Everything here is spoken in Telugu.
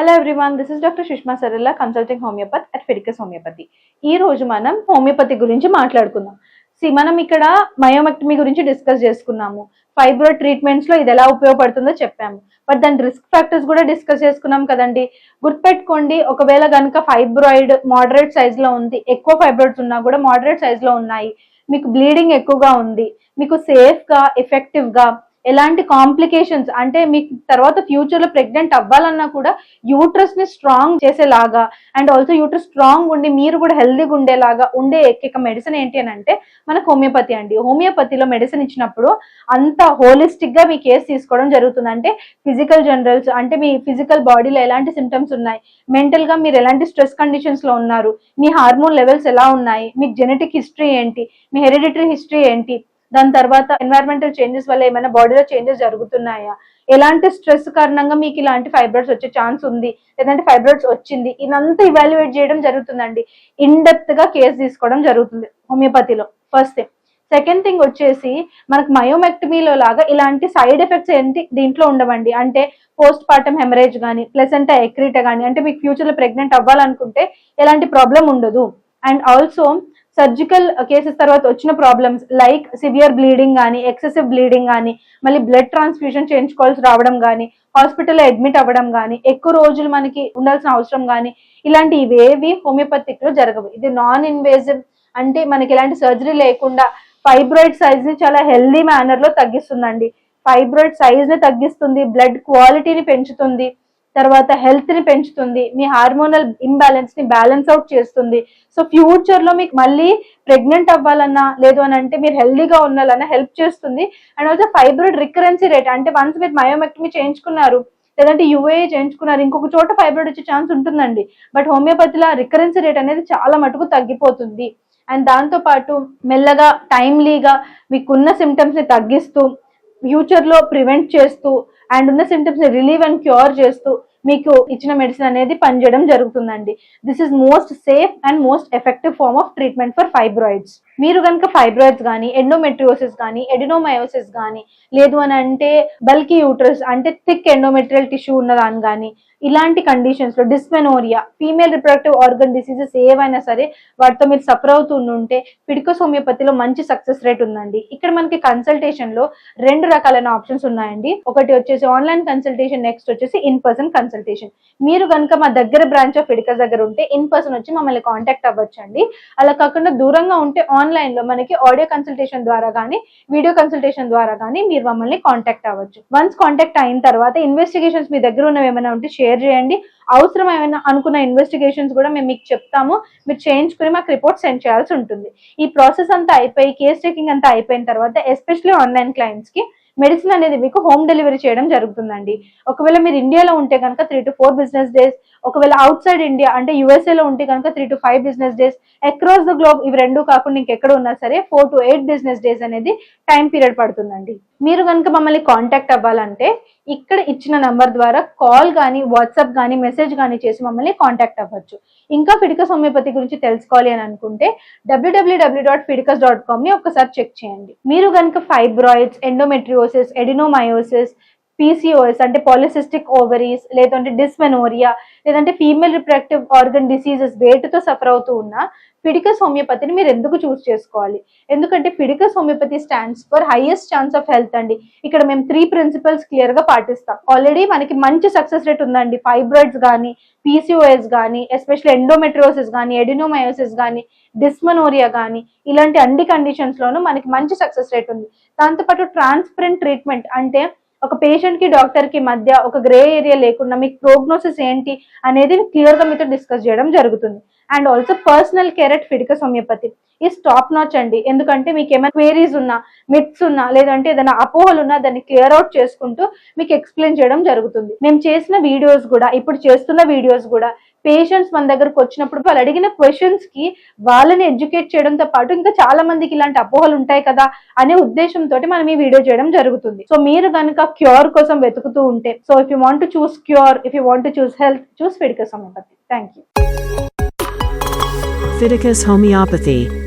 Hello everyone this is doctor Sushma Saralla consulting homeopathy at Fedicus homeopathy ఈ రోజు మనం హోమియోపతి గురించి మాట్లాడుకుందాం. సి మనం ఇక్కడ మయోమెక్టమీ గురించి డిస్కస్ చేసుకున్నాము. ఫైబ్రాయిడ్ ట్రీట్మెంట్స్లో ఇది ఎలా ఉపయోగపడుతుందో చెప్పాము. బట్ దాని రిస్క్ ఫ్యాక్టర్స్ కూడా డిస్కస్ చేసుకున్నాం కదండి. గుర్తుపెట్టుకోండి ఒకవేళ కనుక ఫైబ్రాయిడ్ మోడరేట్ సైజ్లో ఉంది ఎక్కువ ఫైబ్రాయిడ్స్ ఉన్నా కూడా మోడరేట్ సైజ్లో ఉన్నాయి. మీకు బ్లీడింగ్ ఎక్కువగా ఉంది మీకు సేఫ్గా ఎఫెక్టివ్గా ఎలాంటి కాంప్లికేషన్స్ అంటే మీకు తర్వాత ఫ్యూచర్లో ప్రెగ్నెంట్ అవ్వాలన్నా కూడా యూట్రస్ని స్ట్రాంగ్ చేసేలాగా అండ్ ఆల్సో యూట్రస్ స్ట్రాంగ్ ఉండి మీరు కూడా హెల్దీగా ఉండేలాగా ఉండే ఏకైక మెడిసిన్ ఏంటి అని అంటే మనకు హోమియోపతి అండి. హోమియోపతిలో మెడిసిన్ ఇచ్చినప్పుడు అంత హోలిస్టిక్గా మీ కేసు తీసుకోవడం జరుగుతుంది. అంటే ఫిజికల్ జనరల్స్ అంటే మీ ఫిజికల్ బాడీలో ఎలాంటి సిమ్టమ్స్ ఉన్నాయి మెంటల్గా మీరు ఎలాంటి స్ట్రెస్ కండిషన్స్లో ఉన్నారు మీ హార్మోన్ లెవెల్స్ ఎలా ఉన్నాయి మీకు జెనెటిక్ హిస్టరీ ఏంటి మీ హెరిడిటరీ హిస్టరీ ఏంటి దాని తర్వాత ఎన్వైరన్మెంటల్ చేంజెస్ వల్ల ఏమైనా బాడీలో చేంజెస్ జరుగుతున్నాయా? ఎలాంటి స్ట్రెస్ కారణంగా మీకు ఇలాంటి ఫైబ్రాయిడ్స్ వచ్చే ఛాన్స్ ఉంది? లేదంటే ఫైబ్రాయిడ్స్ వచ్చింది? ఇదంతా ఇవాల్యుయేట్ చేయడం జరుగుతుందండి. ఇన్ డెప్త్గా కేసు తీసుకోవడం జరుగుతుంది హోమియోపతిలో ఫస్ట్ థింగ్ సెకండ్ థింగ్ వచ్చేసి మనకు మయోమెక్టమీలో లాగా ఇలాంటి సైడ్ ఎఫెక్ట్స్ ఏంటి దీంట్లో ఉండవండి. అంటే పోస్ట్ పార్టమ్ హెమరేజ్ కానీ ప్లెసెంటా ఎక్రీట కానీ అంటే మీకు ఫ్యూచర్లో ప్రెగ్నెంట్ అవ్వాలనుకుంటే ఎలాంటి ప్రాబ్లం ఉండదు. And also surgical cases uh, తర్వాత వచ్చిన ప్రాబ్లమ్స్ లైక్ సివియర్ బ్లీడింగ్ కానీ ఎక్సెసివ్ బ్లీడింగ్ కానీ మళ్ళీ బ్లడ్ ట్రాన్స్ఫ్యూజన్ చేయించుకోవాల్సి రావడం కానీ హాస్పిటల్లో అడ్మిట్ అవ్వడం కానీ ఎక్కువ రోజులు మనకి ఉండాల్సిన అవసరం కానీ ఇలాంటి ఇవేవి హోమియోపతిక్లో జరగవు. ఇది నాన్ ఇన్వేజివ్ అంటే మనకి ఎలాంటి సర్జరీ లేకుండా ఫైబ్రాయిడ్ సైజ్ని చాలా హెల్దీ మేనర్లో తగ్గిస్తుందండి. ఫైబ్రాయిడ్ సైజ్ని తగ్గిస్తుంది బ్లడ్ క్వాలిటీని పెంచుతుంది. తర్వాత హెల్త్ని పెంచుతుంది మీ హార్మోనల్ ఇంబ్యాలెన్స్ని బ్యాలెన్స్ అవుట్ చేస్తుంది. సో ఫ్యూచర్లో మీకు మళ్ళీ ప్రెగ్నెంట్ అవ్వాలన్నా లేదు అని అంటే మీరు హెల్దీగా ఉండాలన్నా హెల్ప్ చేస్తుంది. And also fibroid recurrency rate అంటే వన్స్ మీరు మయోమెక్టమీ చేయించుకున్నారు లేదంటే యుఏ చేయించుకున్నారు ఇంకొక చోట ఫైబ్రాయిడ్ వచ్చే ఛాన్స్ ఉంటుందండి. బట్ హోమియోపతిలో రికరెన్సీ రేట్ అనేది చాలా మటుకు తగ్గిపోతుంది. అండ్ దాంతో పాటు మెల్లగా టైమ్లీగా మీకున్న సిమ్టమ్స్ని తగ్గిస్తూ ఫ్యూచర్లో ప్రివెంట్ చేస్తూ అండ్ ఉన్న సిమ్టమ్స్ని రిలీవ్ అండ్ క్యూర్ చేస్తూ మీకు ఇచ్చిన మెడిసిన్ అనేది పనిచేయడం జరుగుతుందండి. This is most safe and most effective form of treatment for fibroids మీరు కనుక ఫైబ్రాయిడ్స్ కానీ ఎండోమెట్రియోసిస్ కానీ ఎడినోమయోసిస్ కానీ లేదు అని అంటే బల్కీ యూట్రస్ అంటే థిక్ ఎండోమెట్రియల్ టిష్యూ ఉన్నదాని కానీ ఇలాంటి కండిషన్స్లో dysmenorrhoea female reproductive organ diseases ఏవైనా సరే వాటితో మీరు సఫర్ అవుతుంటే పిడికోస్ హోమియోపతిలో మంచి సక్సెస్ రేట్ ఉందండి. ఇక్కడ మనకి కన్సల్టేషన్లో రెండు రకాలైన ఆప్షన్స్ ఉన్నాయండి. ఒకటి వచ్చేసి ఆన్లైన్ కన్సల్టేషన్ నెక్స్ట్ వచ్చేసి ఇన్ పర్సన్ కన్సల్టేషన్ కన్సల్టేషన్ మీరు కనుక మా దగ్గర బ్రాంచ్ ఆఫ్ ఎడికల్ దగ్గర ఉంటే ఇన్ పర్సన్ వచ్చి మమ్మల్ని కాంటాక్ట్ అవ్వచ్చండి. అలా కాకుండా దూరంగా ఉంటే ఆన్లైన్లో మనకి ఆడియో కన్సల్టేషన్ ద్వారా కానీ వీడియో కన్సల్టేషన్ ద్వారా కానీ మీరు మమ్మల్ని కాంటాక్ట్ అవ్వచ్చు. వన్స్ కాంటాక్ట్ అయిన తర్వాత ఇన్వెస్టిగేషన్స్ మీ దగ్గర ఉన్నవి ఏమైనా ఉంటే షేర్ చేయండి. అవసరం ఏమైనా అనుకున్న ఇన్వెస్టిగేషన్స్ కూడా మేము మీకు చెప్తాము. మీరు చేయించుకుని మాకు రిపోర్ట్ సెండ్ చేయాల్సి ఉంటుంది. ఈ ప్రాసెస్ అంతా అయిపోయి కేస్ టేకింగ్ అంతా అయిపోయిన తర్వాత ఎస్పెషల్లీ ఆన్లైన్ క్లయింట్స్కి మెడిసిన్ అనేది మీకు హోమ్ డెలివరీ చేయడం జరుగుతుందండి. ఒకవేళ మీరు ఇండియాలో ఉంటే కనుక three to four business days ఒకవేళ అవుట్ సైడ్ ఇండియా అంటే యూఎస్ఏలో ఉంటే కనుక three to five business days across the globe ఇవి రెండు కాకుండా ఇంకెక్కడ ఉన్నా సరే four to eight business days అనేది టైం పీరియడ్ పడుతుందండి. మీరు కనుక మమ్మల్ని కాంటాక్ట్ అవ్వాలంటే ఇక్కడ ఇచ్చిన నంబర్ ద్వారా కాల్ కానీ వాట్సాప్ కానీ మెసేజ్ కానీ చేసి మమ్మల్ని కాంటాక్ట్ అవ్వచ్చు. ఇంకా ఫిడికస్ హోమియోపతి గురించి తెలుసుకోవాలి అని అనుకుంటే డబ్ల్యూడబ్ల్యూడబ్ల్యూ డాట్ ఫిడికస్ డాట్ కామ్ని ఒకసారి చెక్ చేయండి. మీరు కనుక ఫైబ్రాయిడ్స్ ఎండోమెట్రియోసిస్ ఎడినోమయోసిస్ పీసీఓఎస్ అంటే పాలిసిస్టిక్ ఓవరీస్ లేదంటే డిస్మెనోరియా లేదంటే ఫీమేల్ రిప్రొడక్టివ్ ఆర్గన్ డిసీజెస్ వేటుతో సఫర్ అవుతూ ఉన్న ఫిడికస్ హోమియోపతిని మీరు ఎందుకు చూస్ చేసుకోవాలి? ఎందుకంటే Fedicus homeopathy stands for highest chance of health అండి. ఇక్కడ మేము త్రీ ప్రిన్సిపల్స్ క్లియర్గా పాటిస్తాం. ఆల్రెడీ మనకి మంచి సక్సెస్ రేట్ ఉందండి. ఫైబ్రాయిడ్స్ కానీ పీసీఓఎస్ కానీ ఎస్పెషల్లీ ఎండోమెట్రియోసిస్ కానీ ఎడినోమయోసిస్ కానీ డిస్మనోరియా కానీ ఇలాంటి అన్ని కండిషన్స్ లోనూ మనకి మంచి సక్సెస్ రేట్ ఉంది. దాంతోపాటు ట్రాన్స్పరెంట్ ట్రీట్మెంట్ అంటే ఒక పేషెంట్కి డాక్టర్కి మధ్య ఒక గ్రే ఏరియా లేకుండా మీకు ప్రోగ్నోసిస్ ఏంటి అనేది క్లియర్గా మీతో డిస్కస్ చేయడం జరుగుతుంది. And also personal care at Fedicus homeopathy ఈ స్టాప్ నాచ్ అండి. ఎందుకంటే మీకు ఏమైనా క్వేరీస్ ఉన్నా మిత్స్ ఉన్నా లేదంటే ఏదైనా అపోహలు ఉన్నా దాన్ని క్లియర్ అవుట్ చేసుకుంటూ మీకు ఎక్స్ప్లెయిన్ చేయడం జరుగుతుంది. మేము చేసిన వీడియోస్ కూడా ఇప్పుడు చేస్తున్న వీడియోస్ కూడా పేషెంట్స్ మన దగ్గరకు వచ్చినప్పుడు వాళ్ళు అడిగిన క్వశ్చన్స్కి వాళ్ళని ఎడ్యుకేట్ చేయడంతో పాటు ఇంకా చాలా మందికి ఇలాంటి అపోహలు ఉంటాయి కదా అనే ఉద్దేశంతో మనం ఈ వీడియో చేయడం జరుగుతుంది. సో మీరు కనుక క్యూర్ కోసం వెతుకుతూ ఉంటే so if you want choose cure if you want choose health choose Fedicus homeopathy thank you Pharmaceuticus Homeopathy.